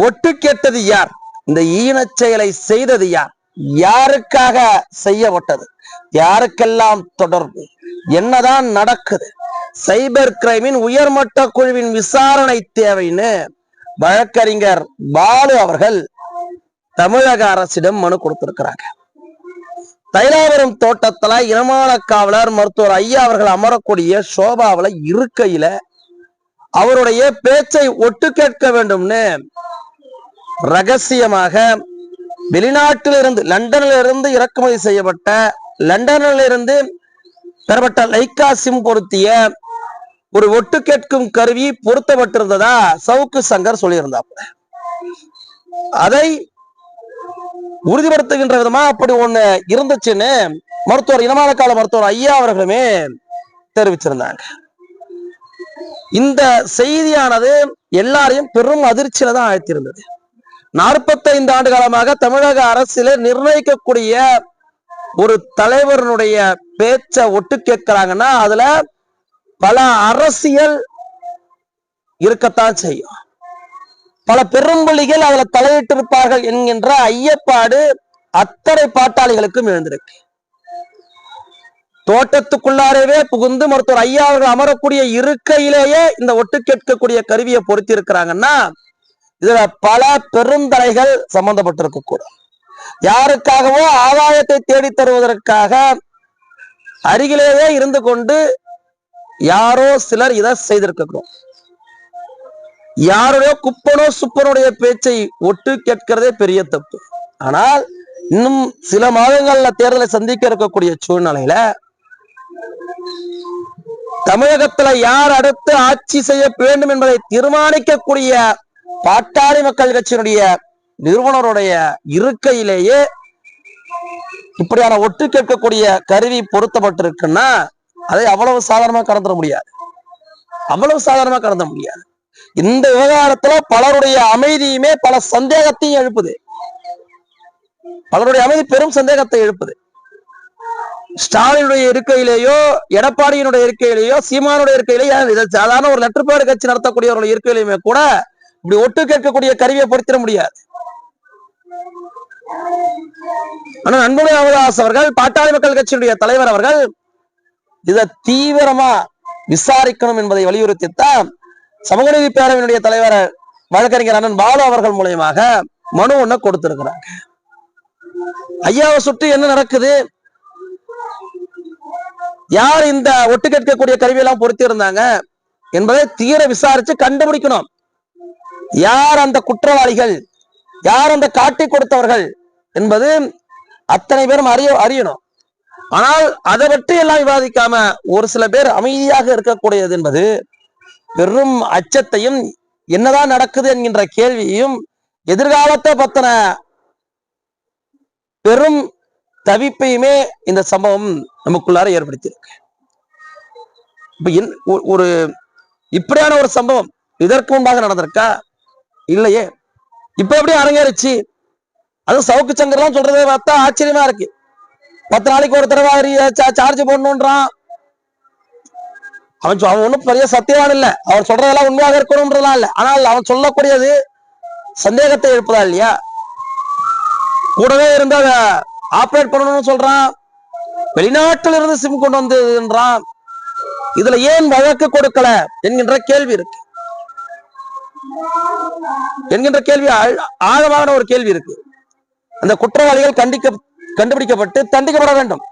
ஒட்டு கேட்டது யார்? இந்த ஈனச் செயலை செய்தது யார்? யாருக்காக செய்யப்பட்டது? யாருக்கெல்லாம் தொடர்பு? என்னதான் நடக்குது? சைபர் கிரைமின் உயர்மட்ட குழுவின் விசாரணை தேவைன்னு வழக்கறிஞர் பாலு அவர்கள் தமிழக அரசிடம் மனு கொடுத்திருக்கிறாங்க. தைலாவரம் தோட்டத்துல இனமான காவலர் மருத்துவர் ஐயா அவர்கள் அமரக்கூடிய சோபாவில இருக்கையில அவருடைய பேச்சை ஒட்டு கேட்க வேண்டும்னு ரகசியமாக வெளிநாட்டிலிருந்து லண்டனிலிருந்து இருந்து இறக்குமதி செய்யப்பட்ட லண்டனிலிருந்து பெறப்பட்ட லைக்கா சிம் பொருத்திய ஒரு ஒட்டு கேட்கும் கருவி பொருத்தப்பட்டிருந்ததா? சவுக்கு சங்கர் சொல்லியிருந்தாப்புல. அதை உறுதிப்படுத்துகின்ற விதமா அப்படி ஒண்ணு இருந்துச்சுன்னு மருத்துவர் இனமான கால மருத்துவர் ஐயா அவர்களுமே தெரிவிச்சிருந்தாங்க. இந்த செய்தியானது எல்லாரையும் பெரும் அதிர்ச்சியில தான் ஆழ்த்தியிருந்தது. நாற்பத்தைந்து ஆண்டு காலமாக தமிழக அரசியல நிர்ணயிக்கக்கூடிய ஒரு தலைவருடைய பேச்ச ஒட்டு கேட்கிறாங்கன்னா அதுல பல அரசியல் இருக்கத்தான் செய்யும். பல பெரும்புலிகள் அதுல தலையிட்டிருப்பார்கள் என்கின்ற ஐயப்பாடு அத்தனை பாட்டாளிகளுக்கும் எழுந்திருக்கு. தோட்டத்துக்குள்ளாரவே புகுந்து மருத்துவர் ஐயா அவர்கள் அமரக்கூடிய இருக்கையிலேயே இந்த ஒட்டு கேட்கக்கூடிய கருவியை பொருத்தி இருக்கிறாங்கன்னா இதுல பல பெருந்தலைகள் சம்பந்தப்பட்டிருக்க கூடும் யாருக்காகவோ ஆதாயத்தை தேடித் தருவதற்காக அருகிலேயே இருந்து கொண்டு யாரோ சிலர் இதை செய்திருக்கிறோம் யாருடைய குப்பனோ சுப்பனுடைய பேச்சை ஒட்டு கேட்கிறதே பெரிய தப்பு. ஆனால் இன்னும் சில மாதங்கள்ல தேர்தலை சந்திக்க இருக்கக்கூடிய சூழ்நிலையில தமிழகத்துல யார் அடுத்து ஆட்சி செய்ய வேண்டும் என்பதை தீர்மானிக்கக்கூடிய பாட்டாளி மக்கள் கட்சியினுடைய நிறுவனருடைய இருக்கையிலேயே இப்படியான ஒட்டு கேட்கக்கூடிய கருவி பொருத்தப்பட்டிருக்குன்னா அதை அவ்வளவு சாதாரணமா கடந்துட முடியாது. அவ்வளவு சாதாரணமா கடந்த முடியாது. இந்த விவகாரத்துல பலருடைய அமைதியுமே பல சந்தேகத்தையும் எழுப்புது. பலருடைய அமைதி பெரும் சந்தேகத்தை எழுப்புது. ஸ்டாலினுடைய இருக்கையிலேயோ எடப்பாடியினுடைய இருக்கையிலேயோ சீமானுடைய இருக்கையிலேயோ சாதாரண ஒரு லெட்டர் பேடு கட்சி நடத்தக்கூடியவர்களுடைய இருக்கையிலுமே கூட இப்படி ஒட்டு கேட்கக்கூடிய கருவியை பொருத்திட முடியாது. ஆனா அன்புடைய அவதாஸ் அவர்கள் பாட்டாளி மக்கள் கட்சியினுடைய தலைவர் அவர்கள் இதை தீவிரமா விசாரிக்கணும் என்பதை வலியுறுத்தித்தான் சமூக நீதி பேரவையினுடைய தலைவர் வழக்கறிஞர் அண்ணன் பாலு அவர்கள் மூலியமாக மனு ஒண்ணு கொடுத்திருக்கிறாங்க. ஐயாவை சுட்டு என்ன நடக்குது? யார் இந்த ஒட்டு கேட்கக்கூடிய கருவியெல்லாம் பொருத்தி இருந்தாங்க என்பதை தீர விசாரிச்சு கண்டுபிடிக்கணும். யார் அந்த குற்றவாளிகள்? யார் அந்த காட்டி கொடுத்தவர்கள்? என்பது அத்தனை பேரும் அறிய அறியணும். ஆனால் அதை பற்றி எல்லாம் விவாதிக்காம ஒரு சில பேர் அமைதியாக இருக்கக்கூடியது என்பது பெரும் அச்சத்தையும் என்னதான் நடக்குது என்கின்ற கேள்வியையும் எதிர்காலத்தை பத்தின பெரும் தவிப்பையுமே இந்த சம்பவம் நமக்குள்ளார ஏற்படுத்தியிருக்கு. இப்ப என்- ஒரு இப்படியான ஒரு சம்பவம் இதற்கு முன்பாக நடந்திருக்கா? இல்லையே. இப்ப எப்படி அரங்கேறிச்சு? அது சவுக்கு சங்கர்லாம் சொல்றதை பார்த்தா ஆச்சரியமா இருக்கு. பத்து நாளைக்கு ஒரு தடவை சார்ஜ் போடணுன்றான். அவன் அவன் ஒண்ணும் பெரிய சத்தியவான் இல்ல. அவன் சொல்றதெல்லாம் உண்மையாக இருக்கணும்ன்றதெல்லாம் இல்ல. ஆனால் அவன் சொல்லக்கூடியது சந்தேகத்தை எழுப்பதா இல்லையா? கூடவே இருந்து அதை ஆப்ரேட் பண்ணணும்னு சொல்றான். வெளிநாட்டில் இருந்து சிம் கொண்டு வந்ததுன்றான். இதுல ஏன் வழக்கு கொடுக்கல என்கின்ற கேள்வி இருக்கு. என்கின்ற கேள்வி ஆழமான ஒரு கேள்வி இருக்கு. அந்த குற்றவாளிகள் கண்டிக்க கண்டுபிடிக்கப்பட்டு தண்டிக்கப்பட வேண்டும்.